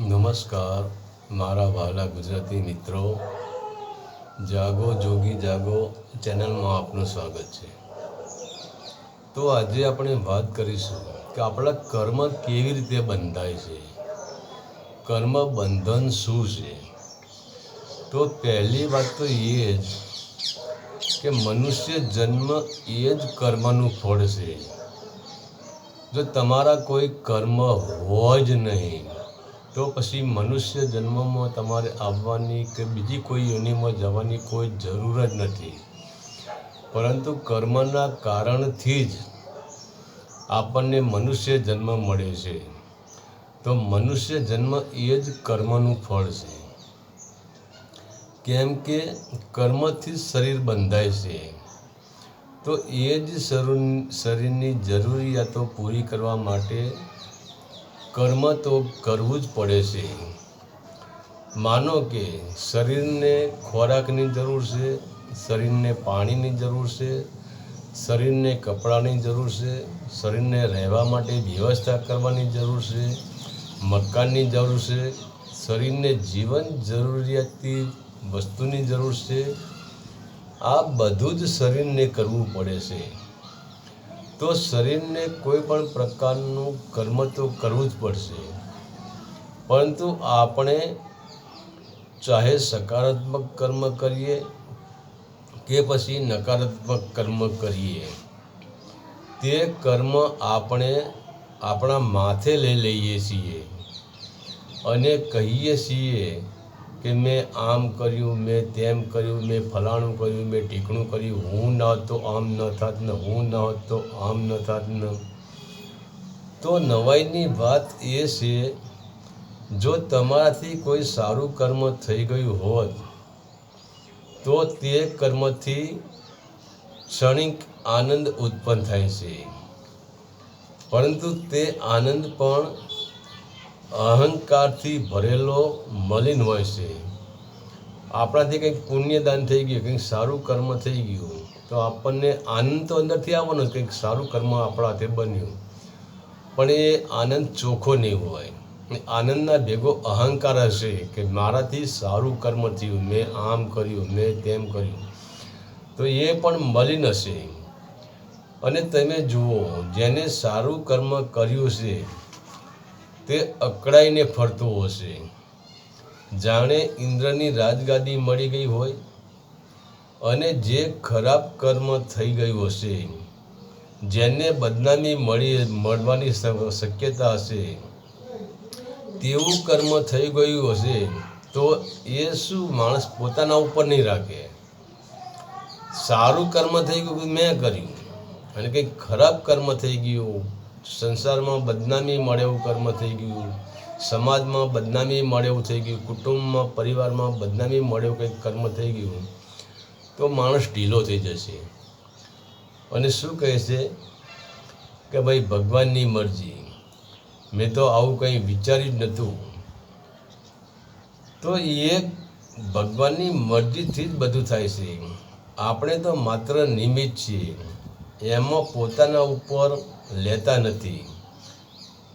નમસ્કાર, મારા વહાલા ગુજરાતી મિત્રો. જાગો, જોગી જાગો, ચેનલમાં આપનું સ્વાગત છે. તો આજે આપણે વાત કરીશું કે આપણા કર્મ કેવી રીતે બંધાય છે? કર્મ બંધન શું છે? તો પહેલી વાત તો એ જ કે મનુષ્ય જન્મ એ જ કર્મનું ફળ છે. જો તમારા કોઈ કર્મ હોય જ નહીં તો પછી મનુષ્ય જન્મમાં તમારે આવવાની કે બીજી કોઈ યોનિમાં જવાની કોઈ જરૂર જ નથી. પરંતુ કર્મના કારણથી જ આપણને મનુષ્ય જન્મ મળે છે. તો મનુષ્ય જન્મ એ જ કર્મનું ફળ છે. કેમ કે કર્મથી શરીર બંધાય છે. તો એ જ શરૂ શરીરની જરૂરિયાતો પૂરી કરવા માટે કર્મ તો કરવું જ પડે છે. માનો કે શરીરને ખોરાકની જરૂર છે, શરીરને પાણીની જરૂર છે, શરીરને કપડાની જરૂર છે, શરીરને રહેવા માટે વ્યવસ્થા કરવાની જરૂર છે, મકાનની જરૂર છે, શરીરને જીવન જરૂરિયાતની વસ્તુની જરૂર છે. આ બધું જ શરીરને કરવું પડે છે. તો શરીરને કોઈ પણ પ્રકારનું કર્મ તો કરવું જ પડશે. પરંતુ આપણે ચાહે સકારાત્મક કર્મ કરીએ કે પછી નકારાત્મક કર્મ કરીએ. તે કર્મ આપણે આપણા માથે લઈ લઈએ છીએ અને કહીએ છીએ કે મેં આમ કર્યું, મેં તેમ કર્યું, મેં ફલાણું કર્યું, મેં ટીકણું કર્યું. હું ન હોત, આમ ન થાત, ને હું ન હોત, આમ ન થાત, ને. તો નવાઈની વાત એ છે, જો તમારાથી કોઈ સારું કર્મ થઈ ગયું હોત, તો તે કર્મથી ક્ષણિક આનંદ ઉત્પન્ન થાય છે. પરંતુ તે આનંદ પણ અહંકારથી ભરેલો, મલિન હોય છે. આપણાથી કંઈક પુણ્યદાન થઈ ગયું, કંઈક સારું કર્મ થઈ ગયું, તો આપણને આનંદ તો અંદરથી આવવાનો કંઈક સારું કર્મ આપણા હાથે બન્યું. પણ એ આનંદ ચોખ્ખો નહીં હોય. આનંદના ભેગો અહંકાર હશે કે મારાથી સારું કર્મ થયું, મેં આમ કર્યું, મેં તેમ કર્યું. તો એ પણ મલિન હશે. અને તમે જુઓ, જેને સારું કર્મ કર્યું છે તે અકળાઈને ફરતો હશે. જાણે ઇન્દ્રની રાજગાદી મળી ગઈ હોય અને જે ખરાબ કર્મ થઈ ગયું હશે, જેને બદનામી મળી, મળવાની શક્યતા હશે. તેવું કર્મ થઈ ગયું હશે, તો એ શું માણસ પોતાના ઉપર નહીં રાખે. સારું કર્મ થઈ ગયું મેં કર્યું? અને કંઈક ખરાબ કર્મ થઈ ગયું? સંસારમાં બદનામી મળે એવું કર્મ થઈ ગયું, સમાજમાં બદનામી મળે એવું થઈ ગયું, કુટુંબમાં, પરિવારમાં બદનામી મળે એવું કંઈક કર્મ થઈ ગયું, તો માણસ ઢીલો થઈ જશે. અને શું કહે છે કે ભાઈ ભગવાનની મરજી, મેં તો આવું કંઈ વિચાર્યું જ નહોતું. તો એ ભગવાનની મરજીથી જ બધું થાય છે. આપણે તો માત્ર નિમિત્ત છીએ. એમાં પોતાના ઉપર લેતા નથી.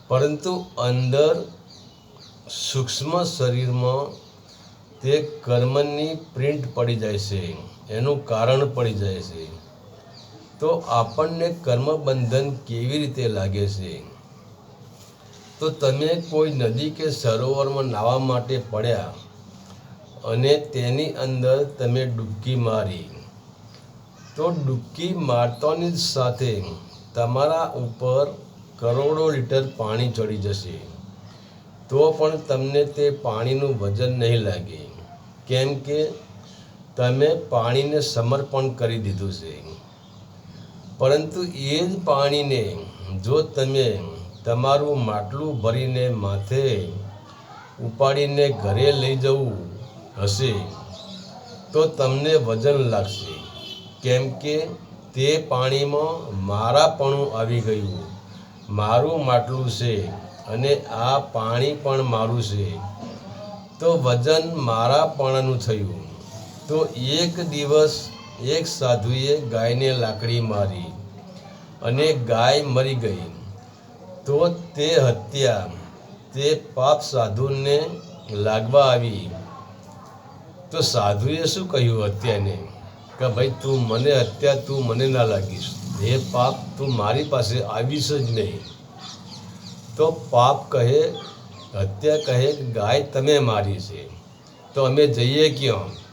પરંતુ અંદર સૂક્ષ્મ શરીરમાં તે કર્મની પ્રિન્ટ પડી જાય છે, એનું કારણ પડી જાય છે. તો આપણને કર્મબંધન કેવી રીતે લાગે છે? તો તમે કોઈ નદી કે સરોવરમાં નાહવા માટે પડ્યા અને તેની અંદર તમે ડૂબકી મારી. તો ડૂબકી મારતાની જ સાથે તમારા ઉપર કરોડો લીટર પાણી ચડી જશે. તો પણ તમને તે પાણીનું વજન નહીં લાગે. કેમ કે તમે પાણીને સમર્પણ કરી દીધું છે. પરંતુ એ જ પાણીને જો તમે તમારું માટલું ભરીને માથે ઉપાડીને ઘરે લઈ જવું હશે, તો તમને વજન લાગશે. કેમ કે તે પાણીમાં મારાપણું આવી ગયું. મારું માટલું છે અને આ પાણી પણ મારું છે. તો વજન મારાપણાનું થયું. તો એક દિવસ એક સાધુએ ગાયને લાકડી મારી અને ગાય મરી ગઈ. તો તે હત્યા, તે પાપ સાધુને લાગવા આવી. તો સાધુએ શું કહ્યું હત્યાને? કે ભાઈ, તું મને હત્યા તું મને ના લાગીશ. એ પાપ, તું મારી પાસે આવીશ જ નહીં. તો પાપ કહે, હત્યા કહે કે ગાય તમે મારી છે. તો અમે જઈએ ક્યાં?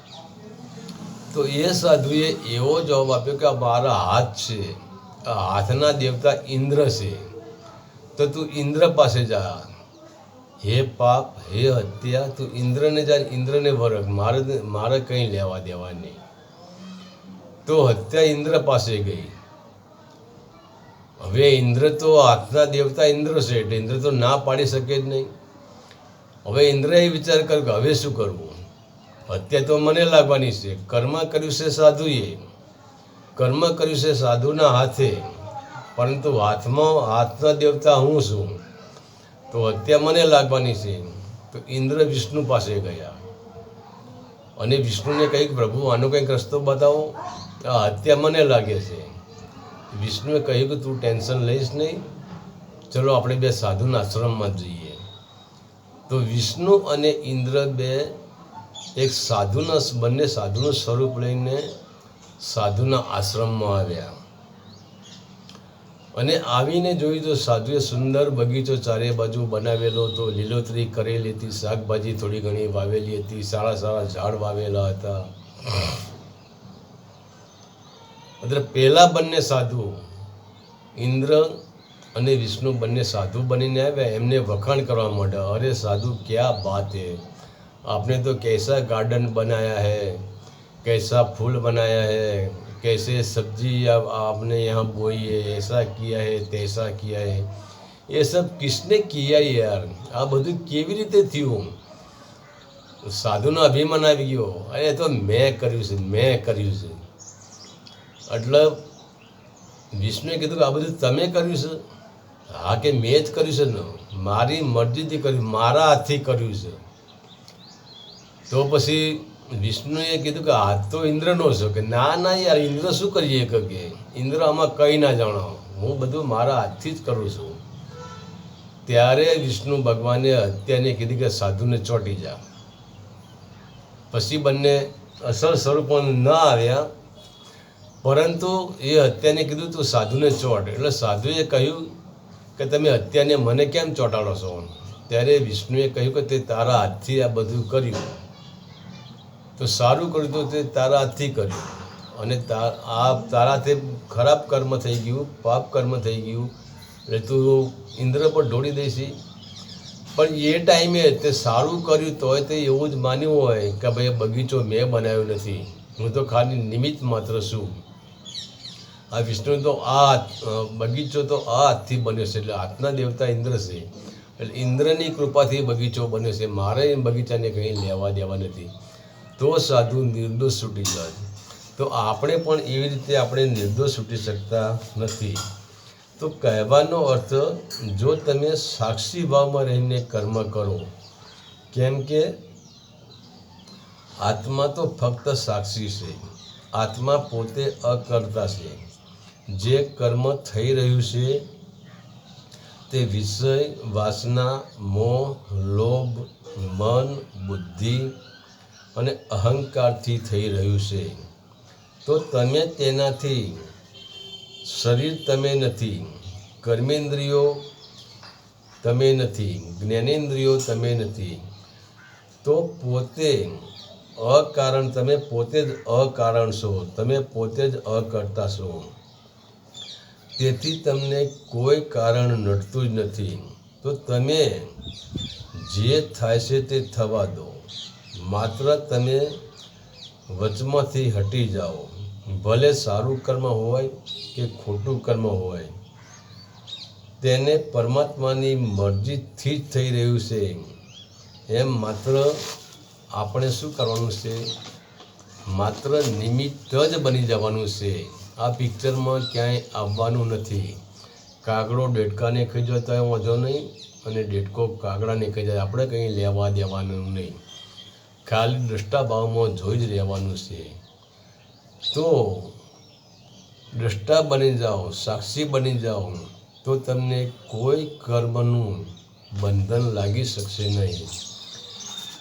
તો એ સાધુએ એવો જવાબ આપ્યો કે આ મારા હાથ છે. આ હાથના દેવતા ઇન્દ્ર છે. તો તું ઇન્દ્ર પાસે જા. હે પાપ, હે હત્યા, તું ઇન્દ્રને જા, ઇન્દ્રને વરગ મારે મારે કંઈ લેવા દેવા નહીં. તો હત્યા ઇન્દ્ર પાસે ગઈ. હવે ઇન્દ્ર તો હાથના દેવતા ઇન્દ્ર છે એટલે ઇન્દ્ર તો ના પાડી શકે જ નહીં. હવે ઇન્દ્રએ વિચાર કર્યો કે હવે શું કરવું? હત્યા તો મને લાગવાની છે. કર્મ કર્યું છે સાધુએ. કર્મ કર્યું છે સાધુના હાથે. પરંતુ હાથમાં હાથના દેવતા હું છું? તો હત્યા મને લાગવાની છે. તો ઇન્દ્ર વિષ્ણુ પાસે ગયા. અને વિષ્ણુને કંઈક પ્રભુ, આનો કંઈક રસ્તો બતાવો. આ હત્યા મને લાગે છે. વિષ્ણુએ કહ્યું કે તું ટેન્શન લઈશ નહીં. ચલો આપણે બે સાધુના આશ્રમમાં જઈએ. તો વિષ્ણુ અને ઇન્દ્ર બે એક સાધુના બંને સાધુનું સ્વરૂપ લઈને સાધુના આશ્રમમાં આવ્યા. અને આવીને જોયું તો સાધુએ સુંદર બગીચો ચારે બાજુ બનાવેલો હતો. લીલોતરી કરેલી હતી, શાકભાજી થોડી ઘણી વાવેલી હતી, સારા સારા ઝાડ વાવેલા હતા. એટલે પહેલા બંને સાધુ ઇન્દ્ર અને વિષ્ણુ બંને સાધુ બનીને આવ્યા એમને વખાણ કરવા માંડ્યા અરે સાધુ ક્યાં બાત હે आपने तो कैसा गार्डन बनाया है कैसा फूल बनाया है कैसे सब्जी आप आपने यहाँ बोई है ऐसा किया है तैसा किया है ये सब किसने किया યાર આ બધું કેવી રીતે થયું સાધુનો અભિમાન આવી ગયો અરે એ તો મેં કર્યું છે મેં કર્યું છે એટલે વિષ્ણુએ કીધું કે આ બધું તમે કર્યું છે. હા કે મેં જ કર્યું છે ને? મારી મરજીથી કર્યું, મારા હાથથી કર્યું છે. તો પછી વિષ્ણુએ કીધું કે હાથ તો ઇન્દ્રનો છે કે ના ના યાર, ઇન્દ્ર શું કરીએ કે? ઇન્દ્ર આમાં કંઈ ના જાણો. હું બધું મારા હાથથી જ કરું છું. ત્યારે વિષ્ણુ ભગવાને હત્યાને કીધી કે સાધુને ચોંટી જા. પછી બંને અસલ સ્વરૂપો ન આવ્યા. પરંતુ એ હત્યાને કીધું તું સાધુને ચોટ. એટલે સાધુએ કહ્યું કે તમે હત્યાને મને કેમ ચોંટાડો છો? ત્યારે વિષ્ણુએ કહ્યું કે તે તારા હાથથી આ બધું કર્યું. તો સારું કર્યું તો તે તારા હાથથી કર્યું. અને તા, આ તારાથી ખરાબ કર્મ થઈ ગયું, પાપ કર્મ થઈ ગયું. એટલે તું ઇન્દ્ર પર ઢોળી દઈશી. પણ એ ટાઈમે તે સારું કર્યું તોય તે એવું જ માન્યું હોય કે ભાઈ બગીચો મેં બનાવ્યો નથી. હું તો ખાલી નિમિત્ત માત્ર છું. આ વિષ્ણુ તો આ બગીચો તો આ હાથથી બન્યો છે, એટલે હાથના દેવતા ઇન્દ્ર છે. એટલે ઇન્દ્રની કૃપાથી બગીચો બન્યો છે. મારે બગીચાને કંઈ લેવા દેવા નથી. તો સાધુ નિર્દોષ છૂટી જાય. તો આપણે પણ એવી રીતે આપણે નિર્દોષ છૂટી શકતા નથી. તો કહેવાનો અર્થ, જો તમે સાક્ષી ભાવમાં રહીને કર્મ કરો, કેમ કે આત્મા તો ફક્ત સાક્ષી છે. આત્મા પોતે અકર્તા છે. જે કર્મ થઈ રહ્યું છે, તે વિષય, વાસના, મોહ, લોભ, મન, બુદ્ધિ અને અહંકારથી થઈ રહ્યું છે. તો તમે તેનાથી, શરીર તમે નથી, કર્મેન્દ્રિયો તમે નથી, જ્ઞાનેન્દ્રિયો તમે નથી, તો પોતે અકારણ, તમે પોતે જ અકારણ છો, તમે પોતે જ અકર્તા છો. તેથી તમને કોઈ કારણ નડતું જ નથી. તો તમે જે થાય છે તે થવા દો. માત્ર તમે વચમાંથી હટી જાઓ. ભલે સારું કર્મ હોય કે ખોટું કર્મ હોય. તેને પરમાત્માની મરજીથી જ થઈ રહ્યું છે. એમ માત્ર આપણે શું કરવાનું છે? માત્ર નિમિત્ત જ બની જવાનું છે. આ પિક્ચરમાં ક્યાંય આવવાનું નથી. કાગડો ડેડકાને ખાઈ જાય તો વાંધો નહીં, અને ડેડકો કાગડાને ખાઈ જાય. આપણે કંઈ લેવા દેવાનું નહીં. ખાલી દ્રષ્ટા ભાવમાં જોઈ જ રહેવાનું છે. તો દ્રષ્ટા બની જાઓ, સાક્ષી બની જાઓ, તો તમને કોઈ કર્મનું બંધન લાગી શકશે નહીં.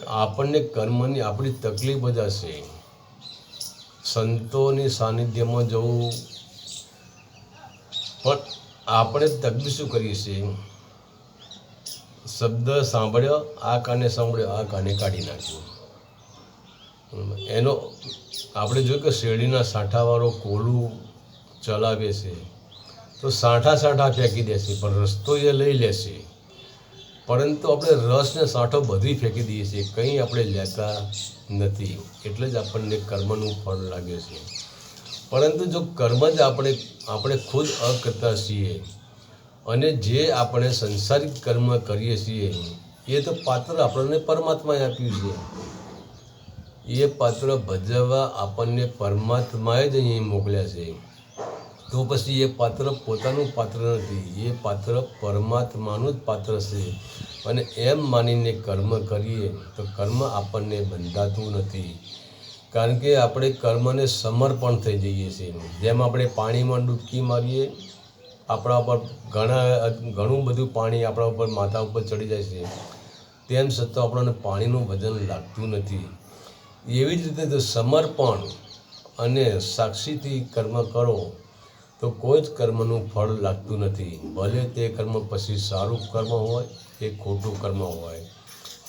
આપણને કર્મની આપણી તકલીફ જ હશે. સંતોની સાનિધ્યમાં જવું. પણ આપણે તકલીફ શું કરીએ છીએ. શબ્દ સાંભળ્યો, આ કાને સાંભળ્યો, આ કાને કાઢી નાખ્યો. એનો આપણે જોયું કે શેરડીના સાંઠાવાળો કોલું ચલાવે છે. તો સાંઠા સાંઠા ફેંકી દેશે પણ રસ્તો એ લઈ લેશે પરંતુ આપણે રસને સાંઠો બધી ફેંકી દઈએ છીએ. કંઈ આપણે લેતા નથી. એટલે જ આપણને કર્મનું ફળ લાગે છે. પરંતુ જો કર્મ જ આપણે આપણે ખુદ અકર્તા છીએ અને જે આપણે સંસારિક કર્મ કરીએ છીએ, એ તો પાત્ર આપણને પરમાત્માએ આપ્યું છે. એ પાત્ર ભજવવા આપણને પરમાત્માએ જ અહીં મોકલ્યા છે. તો પછી એ પાત્ર પોતાનું પાત્ર નથી. એ પાત્ર પરમાત્માનું જ પાત્ર છે. અને એમ માનીને કર્મ કરીએ તો કર્મ આપણને બંધાતું નથી. કારણ કે આપણે કર્મને સમર્પણ થઈ જઈએ છીએ. જેમ આપણે પાણીમાં ડૂબકી મારીએ, આપણા ઉપર ઘણા, ઘણું બધું પાણી આપણા ઉપર માથા ઉપર ચડી જાય છે. તેમ છતાં આપણને પાણીનું વજન લાગતું નથી. એવી જ રીતે સમર્પણ અને સાક્ષીથી કર્મ કરો તો કોઈ જ કર્મનું ફળ લાગતું નથી. ભલે તે કર્મ પછી સારું કર્મ હોય કે ખોટું કર્મ હોય.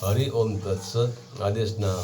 હરિ ઓમ તત્સદ આદેશના